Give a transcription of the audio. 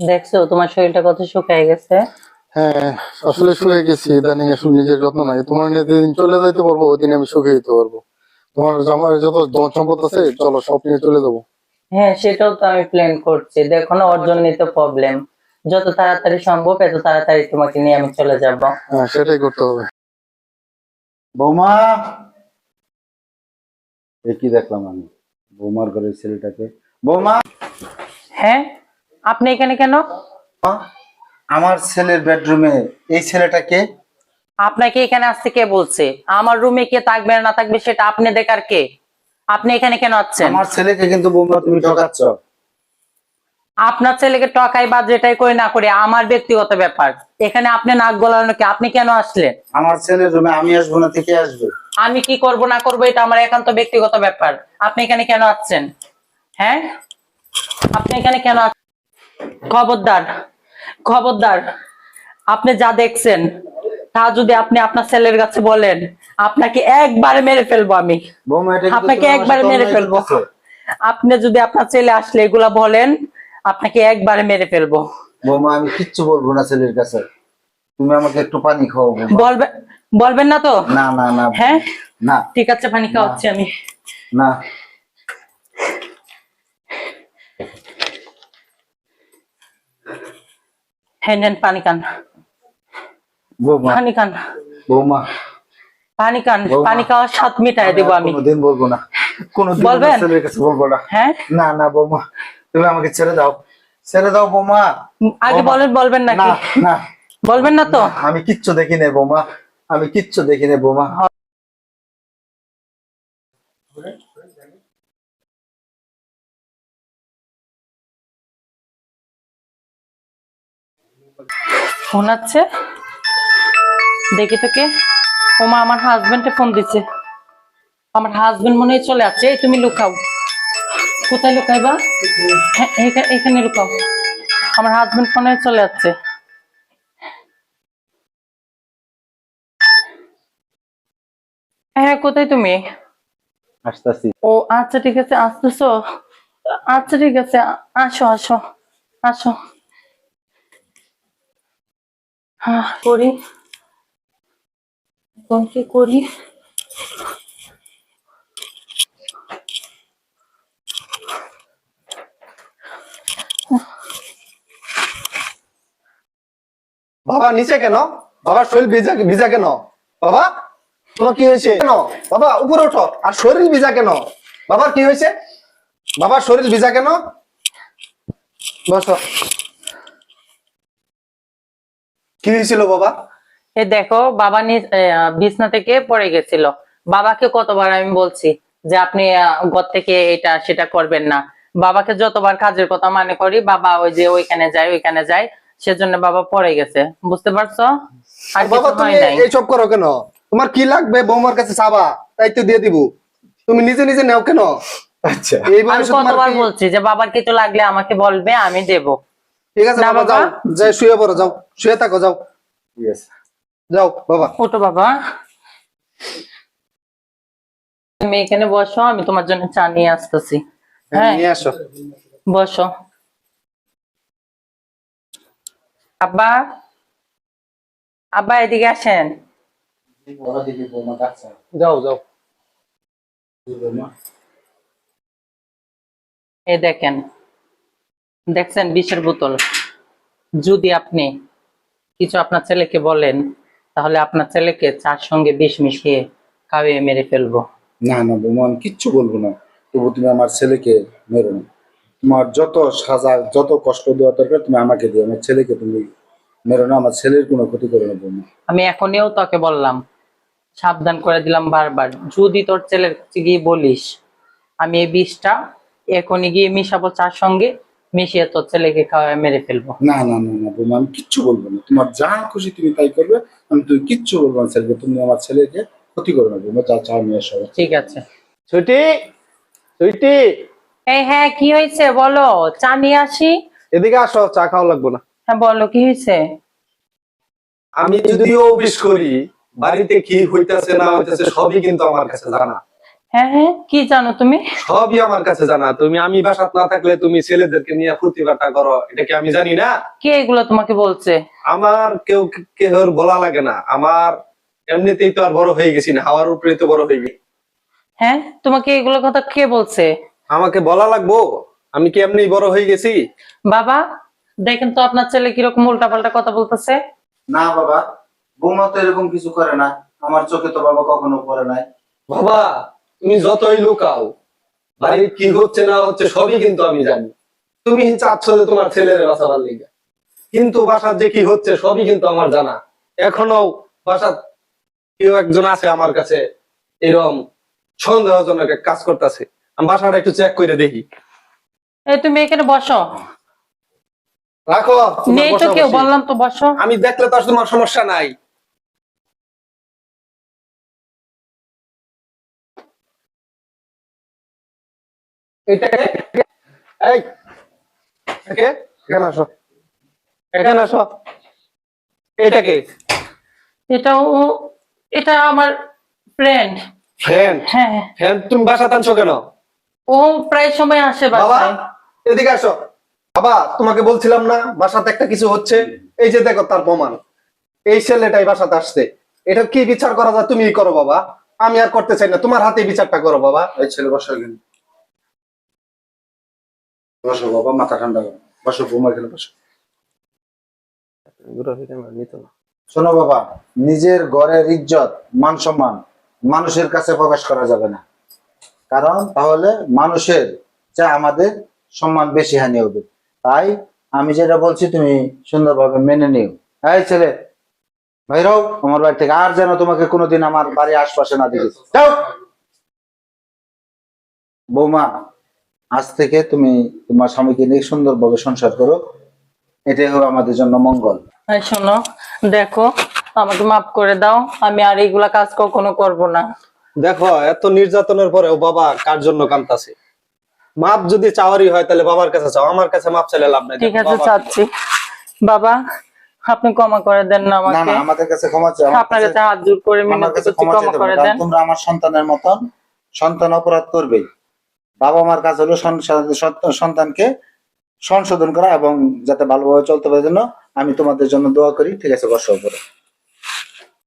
দেখছ তোমার শরীরটা কত শুকায় গেছে? হ্যাঁ আসলে শুয়ে গেছি ইদানিং আসলে নিজের যত্ন নাই। তোমার যেদিন চলে যাইতে পারব ওই দিন আমি সুখে যেতে পারব। তোমার জামার যত ধন সম্পদ আছে চলো সব নিয়ে চলে যাব। হ্যাঁ সেটাও তো আমি প্ল্যান করছি। দেখো না ওর জন্যই তো প্রবলেম যত তাড়াতাড়ি সম্ভব এত তাড়াতাড়ি তোমাকে নিয়ে আমি চলে যাব। হ্যাঁ সেটাই করতে হবে। বৌমা! এ কি দেখলাম আমি? বৌমার ঘরের ছেলেটাকে। বৌমা! হ্যাঁ? আপনি এখানে কেন? আমার ছেলের বেডরুমে এই ছেলেটাকে আপনাকে এখানে আসতে কে বলছে? আমার রুমে কে থাকবে না থাকবে সেটা আপনি দেখার কে? আপনি এখানে কেন আছেন আমার ছেলেকে কিন্তু বৌমা তুমি ঠকাচ্ছ। আপনার ছেলেকে টকাই বা যেটাই করে না করে আমার ব্যক্তিগত ব্যাপার। এখানে আপনি নাক গলানো কি? আপনি কেন আসলেন? আমার ছেলের রুমে আমি আসব না থেকে আসবে? আমি কি করব না করব এটা আমার একান্ত ব্যক্তিগত ব্যাপার। আপনি এখানে কেন আসছেন? হ্যাঁ? আপনি এখানে কেন আছ- খবরদার খবরদার আপনি যা দেখছেন তা যদি আপনি আপনার ছেলের কাছে বলেন আপনাকে একবারে মেরে ফেলব আমি। আপনাকে একবারে মেরে ফেলব। আপনি যদি আপনার ছেলে আসলে এগুলা বলেন আপনাকে একবারে মেরে ফেলব। বৌমা আমি কিচ্ছু বলব না ছেলের কাছে। তুমি আমাকে একটু পানি খাও বলবেন বলবেন না তো? না না না। হ্যাঁ? না। ঠিক আছে পানি খাওয়াচ্ছি আমি। না। হ্যাঁ নেন পানি বৌমা। পানি খান। বৌমা। পানি বৌমা। পানি খাওয়ার স্বাদ মিটাই দেবো আমি। কোনোদিন বলব না। কোনোদিন বলবেন? আমার ছেলের কাছে বলব না। হ্যাঁ? না না বৌমা। তুমি আমাকে ছেড়ে দাও। ছেড়ে দাও বৌমা। আগে। বলেন বলবেন না নাকি? না বলবেন না তো? আমি কিচ্ছু দেখি নাই বৌমা। আমি কিচ্ছু দেখি নাই বৌমা। ফোন আছে? দেখি তোকে। ওমা আমার হাজবেন্ডে ফোন আমার হাজবেন্ড মনে চলে এই তুমি লুকাও। কোথায় লুকাইবা হ্যাঁ, এখানে লুকাও। আমার হাজবেন্ড ফোনে চলে যাচ্ছে হ্যাঁ কোথায় তুমি? আসতেছি। ও আচ্ছা ঠিক আছে আসতেছো? আচ্ছা ঠিক আছে আসো আসো আসো। করি। কি করি? বাবা, নিচে কেন? বাবার শরীর ভিজা ভিজা কেন? বাবা, তোমার কি হয়েছে? কেন? বাবা, উপরে ওঠো। আর শরীর ভিজা কেন? বাবার কি হয়েছে? বাবার শরীর ভিজা কেন? বসো। কি হয়েছিল বাবা? এ দেখো বাবা নি- বিছনা থেকে পড়ে গেছিল। বাবাকে কতবার আমি বলছি যে আপনি ঘর থেকে এটা সেটা করবেন না। বাবাকে যতবার কাজের কথা মনে করি বাবা ওই যে ওইখানে যায় ওইখানে যায় সেজন্য বাবা পড়ে গেছে। বুঝতে পারছ? আর বাবা তুমি এইসব করো কেন? তোমার কি লাগবে? বৌমার কাছে চাবা তাই তো দিয়ে দিব। তুমি নিজে নিজে নেও কেন? আচ্ছা। এই আমি বয়সে তোমার কতবার বলছি যে বাবার কিছু লাগলে আমাকে বলবে আমি দেব। ঠিক আছে বাবা যাও। যাই শুয়ে পড়ো যাও। শুয়ে থাকো যাও। যাও বাবা। ওটো বাবা। তুমি এখানে বসো আমি তোমার জন্য চা নিয়ে আসতেছি। হ্যাঁ নিয়ে আসো। বসো। আব্বা আব্বা এদিকে আসেন। যাও যাও। এই দেখেন দেখছেন বিষের বোতল। যদি আপনি কিছু আপনার ছেলেকে বলেন তাহলে আপনার ছেলেকে চার সঙ্গে বিষ মিশিয়ে খাওয়িয়ে মেরে ফেলব। না না বৌমা আমি কিচ্ছু বলব না। তবু তুমি আমার ছেলেকে মেরো না। তোমার যত সাজা যত কষ্ট দেওয়া দরকার তুমি আমাকে দিও। আমার ছেলেকে তুমি মেরো না আমার ছেলের কোনো ক্ষতি করো না বৌমা। আমি এখনইও তাকে বললাম সাবধান করে দিলাম বারবার। যদি তোর ছেলের কাছে গিয়ে বলিস আমি এই বিষটা এখনই গিয়ে মিশাবো চার সঙ্গে মিশিয়ে তোর ছেলেকে খাওয়ায় মেরে ফেলব। না না না না বৌমা আমি কিচ্ছু বলব না। তোমার যা খুশি তুমি তাই করবে আমি তুমি কিচ্ছু বলব না ছেলেকে তুমি আমার ছেলেকে ক্ষতি করো না বৌমা যা চা নিয়ে এসো ঠিক আছে। সুইটি সুইটি। এই হ্যাঁ কি হয়েছে বলো? চা নিয়ে আসি? এদিকে আসো চা খাওয়া লাগবো না। হ্যাঁ বলো কি হয়েছে? আমি যদিও অফিস করি বাড়িতে কি হইতেছে না হইতেছে সবই কিন্তু আমার কাছে জানা। হ্যাঁ হ্যাঁ কি জানো তুমি? সবই আমার কাছে জানা। তুমি আমি বাসাত না থাকলে তুমি ছেলেদেরকে নিয়ে ফুর্তি করো। এটা কি আমি জানি না? কে এগুলো তোমাকে বলছে? আমার কেউ কেউ বলা লাগে না। আমার এমনিতেই তো আর বড় হয়ে গেছি না। হাওয়ার উপরে তো বড় হয়ে গেছি। হ্যাঁ তোমাকে এগুলো কথা কে বলছে? আমাকে বলা লাগবো? আমি কি এমনি বড় হয়ে গেছি? বাবা দেখেন তো আপনার ছেলে কীরকম উল্টাপাল্টা কথা বলতেছে। না বাবা বৌমা তো এরকম কিছু করে না। আমার চোখে তো বাবা কখনো পড়ে নাই। বাবা তুমি যতই লুকাও বাড়ির কি হচ্ছে না হচ্ছে সবই কিন্তু আমি জানি। তুমি চাচ্ছ যে তোমার ছেলের বাঁচাবার লিগে। কিন্তু বাসার যে কি হচ্ছে সবই কিন্তু আমার জানা। এখনও বাসার কেউ একজন আছে আমার কাছে এরকম সন্দেহজনক এক কাজ করতেছে। আমি বাসাটা একটু চেক করে দেখি। এই তুমি এখানে বসো। রাখো নেই তো কেউ বললাম তো বসো। আমি দেখলে তো তোমার সমস্যা নাই। এটাকে এই এটাকে এখানে আসো। এখানে আসো। এটাকে এটা এটা আমার ফ্রেন্ড ফ্রেন্ড হ্যাঁ। ফ্রেন্ড তুমি বাসা টানছো কেন? ও প্রায় সময় আসে বাবা বাসায়। এদিকে আসো। বাবা তোমাকে বলছিলাম না বাসাতে একটা কিছু হচ্ছে। এই যে দেখো তার প্রমাণ। এই ছেলেটাই বাসাতে আসছে। এটা কি বিচার করা যায় তুমি করো বাবা। আমি আর করতে চাই না তোমার হাতে বিচারটা করো বাবা। এই ছেলে বসো বসো বাবা মাথা ঠান্ডা করো। বসো বৌমা এখানে বসো। শোনো বাবা নিজের ঘরের ইজ্জত মান সম্মান মানুষের কাছে প্রকাশ করা যাবে না। কারণ তাহলে মানুষের যা আমাদের সম্মান বেশি হানি হবে। তাই আমি যেটা বলছি তুমি সুন্দরভাবে মেনে নিও। এই ছেলে ভাইরাও আমার বাড়ি থেকে আর যেন তোমাকে কোনোদিন আমার বাড়ির আশপাশে না দেখি। যাও! বৌমা আজ থেকে তুমি তোমার স্বামীকে নিয়ে সুন্দরভাবে সংসার করো। এটাই হবে আমাদের জন্য মঙ্গল। শোনো দেখো আমাকে মাফ করে দাও আমি আর এইগুলা কাজ কখনো করব না। দেখো এত নির্যাতনের পরে ও বাবা কার জন্য কান্তাছে মাপ যদি চাওয়ারই হয় তাহলে বাবার কাছে চাও আমার কাছে মাপ চাইলে লাভ নাই। ঠিক আছে চাচ্ছি। বাবা আপনি ক্ষমা করে দেন না আমাকে না আমাদের কাছে ক্ষমা চাও আপনার কাছে- হাত জোর করে মিনতি করছি ক্ষমা ক্ষমা করে দেন। তোমরা আমার সন্তানের মতন সন্তান অপরাধ করবেই। বাবা মার কাজ হলো সন- সন- সন্তানকে সংশোধন করা এবং যাতে ভালোভাবে চলতে পারে জন্য আমি তোমাদের জন্য দোয়া করি। ঠিক আছে বর্ষ